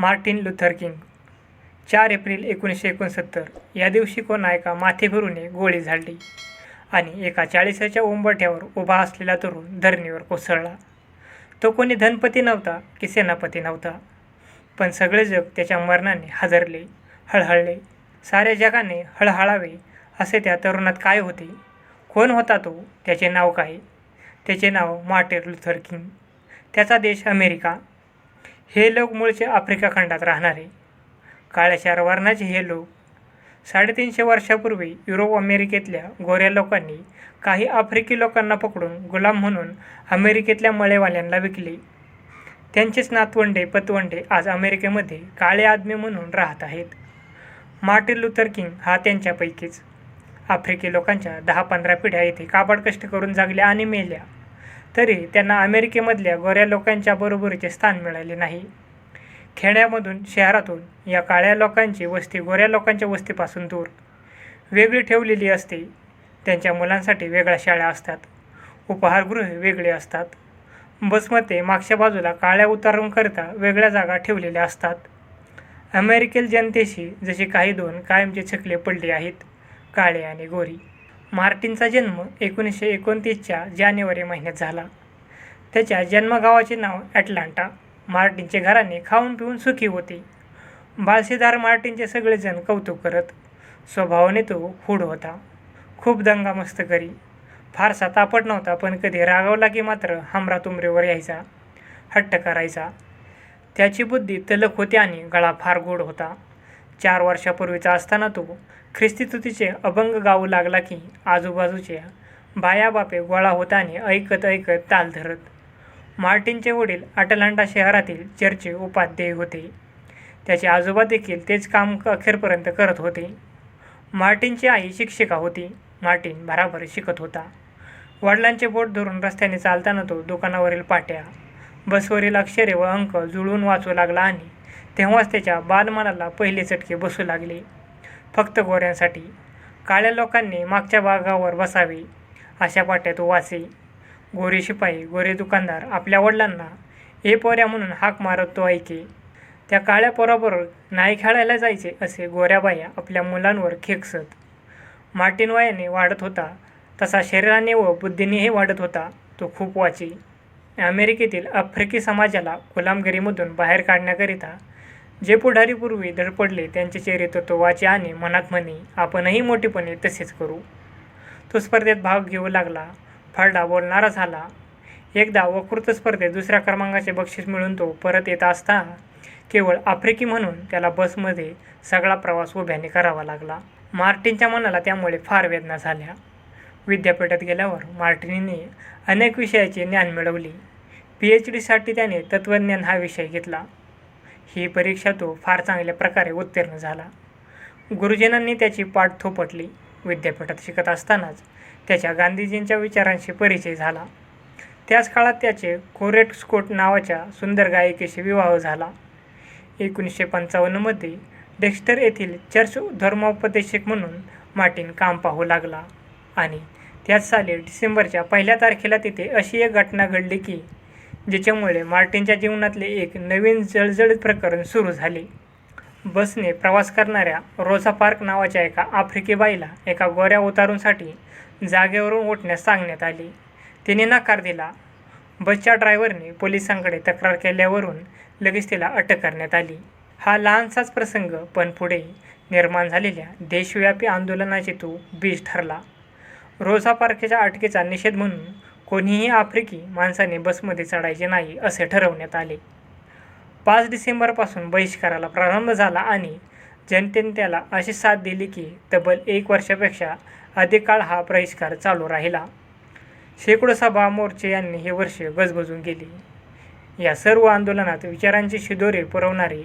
Martin Luther King. चार April एकोणीसशे एकोणसत्तर या दिवशी कोणा एका माथेभिरूने गोळी झाडली आणि एका चाळीसाच्या उंबरठ्यावर उभा असलेला तरुण धरणीवर कोसळला. तो कोणी धनपती नव्हता की सेनापती नव्हता पण सगळे जग त्याच्या मरणाने हादरले हळहळले. साऱ्या जगाने हळहळावे असे त्या तरुणात काय होते? कोण होता तो? त्याचे नाव काय? त्याचे नाव मार्टिन लुथर किंग. त्याचा देश अमेरिका. हे लोक मूळचे आफ्रिका खंडात राहणारे. काळ्याशार वर्णाचे हे लोक साडेतीनशे वर्षापूर्वी युरोप अमेरिकेतल्या गोऱ्या लोकांनी काही आफ्रिकी लोकांना पकडून गुलाम म्हणून अमेरिकेतल्या मळेवाल्यांना विकले. त्यांचेच नातवंडे पतवंडे आज अमेरिकेमध्ये काळे आदमी म्हणून राहत आहेत. मार्टिन लुथर किंग हा त्यांच्यापैकीच. आफ्रिकी लोकांच्या दहा पंधरा पिढ्या येथे काबाड कष्ट करून जागल्या आणि मेल्या. तरी त्यांना अमेरिकेमधल्या गोऱ्या लोकांच्या बरोबरीचे स्थान मिळाले नाही. खेड्यामधून शहरातून या काळ्या लोकांची वस्ती गोऱ्या लोकांच्या वस्तीपासून दूर. वेगळी ठेवलेली असते. त्यांच्या मुलांसाठी वेगळ्या शाळा असतात. उपहारगृहे वेगळे असतात. बसमध्ये मागच्या बाजूला काळ्या उतारूंकरिता वेगळ्या जागा ठेवलेल्या असतात. अमेरिकेल जनतेशी जशी काही दोन कायमचे छकले पडले आहेत काळे आणि गोरी. मार्टिनचा जन्म एकोणीसशे एकोणतीसच्या जानेवारी महिन्यात झाला. त्याच्या जन्मगावाचे नाव ॲटलांटा मार्टिनचे घराने खाऊन पिऊन सुखी होते. बालशीदार मार्टिनचे सगळेजण कौतुक करत स्वभावाने तो हूड होता. खूप दंगा मस्त करी फारसा तापट नव्हता पण कधी रागावला की मात्र हमरा तुमरेवर यायचा हट्ट करायचा. त्याची बुद्धी तलक होती आणि गळा फार गोड होता. चार वर्षापूर्वीचा असताना तो ख्रिस्ती तुतीचे अभंग गाऊ लागला की आजूबाजूच्या बायाबापे गोळा होता आणि ऐकत ऐकत ताल धरत. मार्टिनचे वडील अटलांटा शहरातील चर्चचे उपाध्याय होते. त्याचे आजोबा देखील तेच काम अखेरपर्यंत करत होते. मार्टिनची आई शिक्षिका होती. मार्टिन भराभर शिकत होता. वडिलांचे बोट धरून रस्त्याने चालताना तो दुकानावरील पाट्या बसवरील अक्षरे व अंक जुळवून वाचू लागला आणि तेव्हाच त्याच्या बालमनाला पहिले चटके बसू लागले. फक्त गोऱ्यांसाठी. काळ्या लोकांनी मागच्या भागावर बसावे अशा पाट्यात वासे वाचे गोरे शिपाई गोरे दुकानदार आपल्या वडिलांना ए पोऱ्या म्हणून हाक मारत तो ऐके त्या काळ्या पोराबरोबर नाही खेळायला जायचे असे गोऱ्या बाया आपल्या मुलांवर खेकसत. मार्टिन वयाने वाढत होता. तसा शरीराने व बुद्धीनेही वाढत होता. तो खूप वाची. अमेरिकेतील आफ्रिकी समाजाला गुलामगिरीमधून बाहेर काढण्याकरिता जे पुढारी पूर्वी धडपडले त्यांचे चेहरे तो वाचे आणि मनात म्हणे आपणही मोठेपणे तसेच करू. तो स्पर्धेत भाग घेऊ लागला. फरडा बोलणारा झाला. एकदा वकृत स्पर्धेत दुसऱ्या क्रमांकाचे बक्षीस मिळून तो परत येत असता केवळ आफ्रिकी म्हणून त्याला बसमध्ये सगळा प्रवास उभ्याने करावा लागला. मार्टिनच्या मनाला त्यामुळे फार वेदना झाल्या. विद्यापीठात गेल्यावर मार्टिनीने अनेक विषयाचे ज्ञान मिळवले. पी एच डीसाठी त्याने तत्त्वज्ञान हा विषय घेतला. ही परीक्षा तो फार चांगल्या प्रकारे उत्तीर्ण झाला. गुरुजनांनी त्याची पाठ थोपटली. विद्यापीठात शिकत असतानाच त्याच्या गांधीजींच्या विचारांशी परिचय झाला. त्याच काळात त्याचे कोरेट स्कोट नावाच्या सुंदर गायिकेशी विवाह झाला. एकोणीसशे पंचावन्नमध्ये डेक्स्टर येथील चर्च धर्मोपदेशक म्हणून मार्टिन काम पाहू लागला आणि त्याच साली डिसेंबरच्या पहिल्या तारखेला तिथे अशी एक घटना घडली की ज्याच्यामुळे मार्टिनच्या जीवनातले एक नवीन जळजळीत प्रकरण सुरू झाले. बसने प्रवास करणाऱ्या रोझा पार्क नावाच्या एका आफ्रिकी बाईला एका गोऱ्या उतारूंसाठी जागेवरून उठण्यास सांगण्यात आले. तिने नकार दिला. बसच्या ड्रायव्हरने पोलिसांकडे तक्रार केल्यावरून लगेच तिला अटक करण्यात आली. हा लहानसाच प्रसंग पण पुढे निर्माण झालेल्या देशव्यापी आंदोलनाची तो बीज ठरला. रोझा पार्केच्या अटकेचा निषेध म्हणून कोणीही आफ्रिकी माणसाने बसमध्ये चढायचे नाही असे ठरवण्यात आले. पाच डिसेंबरपासून बहिष्काराला प्रारंभ झाला आणि जनतेने त्याला अशी साथ दिली की तब्बल एक वर्षापेक्षा अधिक काळ हा बहिष्कार चालू राहिला. शेकडो सभा मोर्चे यांनी हे वर्ष गजबजून गेली. या सर्व आंदोलनात विचारांची शिदोरे पुरवणारे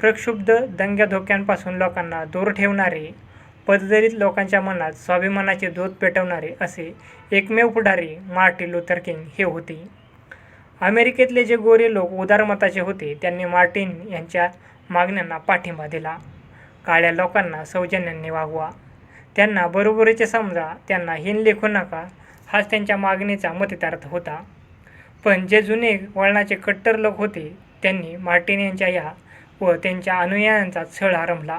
प्रक्षुब्ध दंग्या धोक्यांपासून लोकांना दूर ठेवणारे पददलित लोकांच्या मनात स्वाभिमानाचे दूध पेटवणारे असे एकमेव पुढारी मार्टिन लुथर किंग हे होते. अमेरिकेतले जे गोरे लोक उदारमताचे होते त्यांनी मार्टिन यांच्या मागण्यांना पाठिंबा दिला. काळ्या लोकांना सौजन्याने वागवा. त्यांना बरोबरीचे समजा त्यांना हिन लेखू नका हाच त्यांच्या मागणीचा मतितार्थ होता. पण जे जुने वळणाचे कट्टर लोक होते त्यांनी मार्टिन यांच्या या व त्यांच्या अनुयायांचा छळ आरंभला.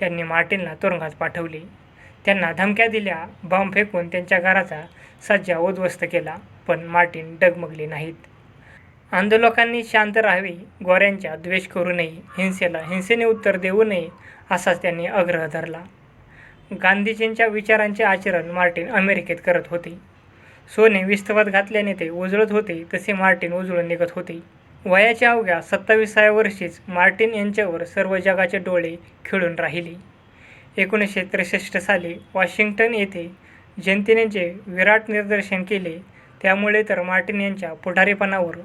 त्यांनी मार्टिनला तुरुंगात पाठवले. त्यांना धमक्या दिल्या बॉम्ब फेकून त्यांच्या घराचा सज्जा उद्ध्वस्त केला पण मार्टिन डगमगले नाहीत. आंदोलकांनी शांत राहावे गोऱ्यांच्या द्वेष करू नये हिंसेला हिंसेने उत्तर देऊ नये असाच त्यांनी आग्रह धरला. गांधीजींच्या विचारांचे आचरण मार्टिन अमेरिकेत करत होते. सोने विस्तवात घातल्याने ते उजळत होते तसे मार्टिन उजळून निघत होते. वयाच्या अवघ्या सत्ताविसाव्या वर्षीच मार्टिन यांच्यावर सर्व जगाचे डोळे खिळून राहिले. एकोणीसशे त्रेसष्ट साली वॉशिंग्टन येथे जनतेने जे विराट निदर्शन केले त्यामुळे तर मार्टिन यांच्या पुढारीपणावर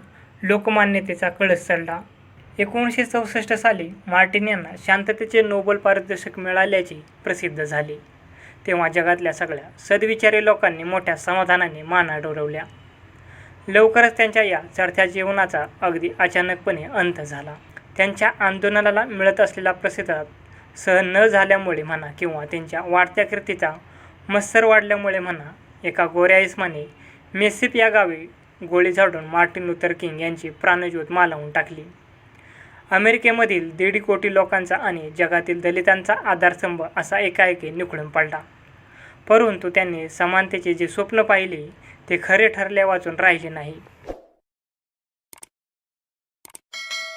लोकमान्यतेचा कळस चढला. एकोणीसशे चौसष्ट साली मार्टिन यांना शांततेचे नोबल पारितोषिक मिळाल्याचे प्रसिद्ध झाले. तेव्हा जगातल्या सगळ्या सद्विचारी लोकांनी मोठ्या समाधानाने माना डोरवल्या लवकरच त्यांच्या या चढत्या जीवनाचा अगदी अचानकपणे अंत झाला. त्यांच्या आंदोलनाला मिळत असलेला प्रतिसाद सहन न झाल्यामुळे म्हणा किंवा त्यांच्या वाढत्या कीर्तीचा मत्सर वाढल्यामुळे म्हणा एका गोऱ्या इस्माने मेसिप या गावी गोळी झाडून मार्टिन लुथर किंग यांची प्राणज्योत मालवून टाकली. अमेरिकेमधील दीड कोटी लोकांचा आणि जगातील दलितांचा आधारस्तंभ असा एकाएकी निखळून पडला. परंतु त्यांनी समानतेचे जे स्वप्न पाहिले ते खरे ठरल्या वाचून राहिले नाही.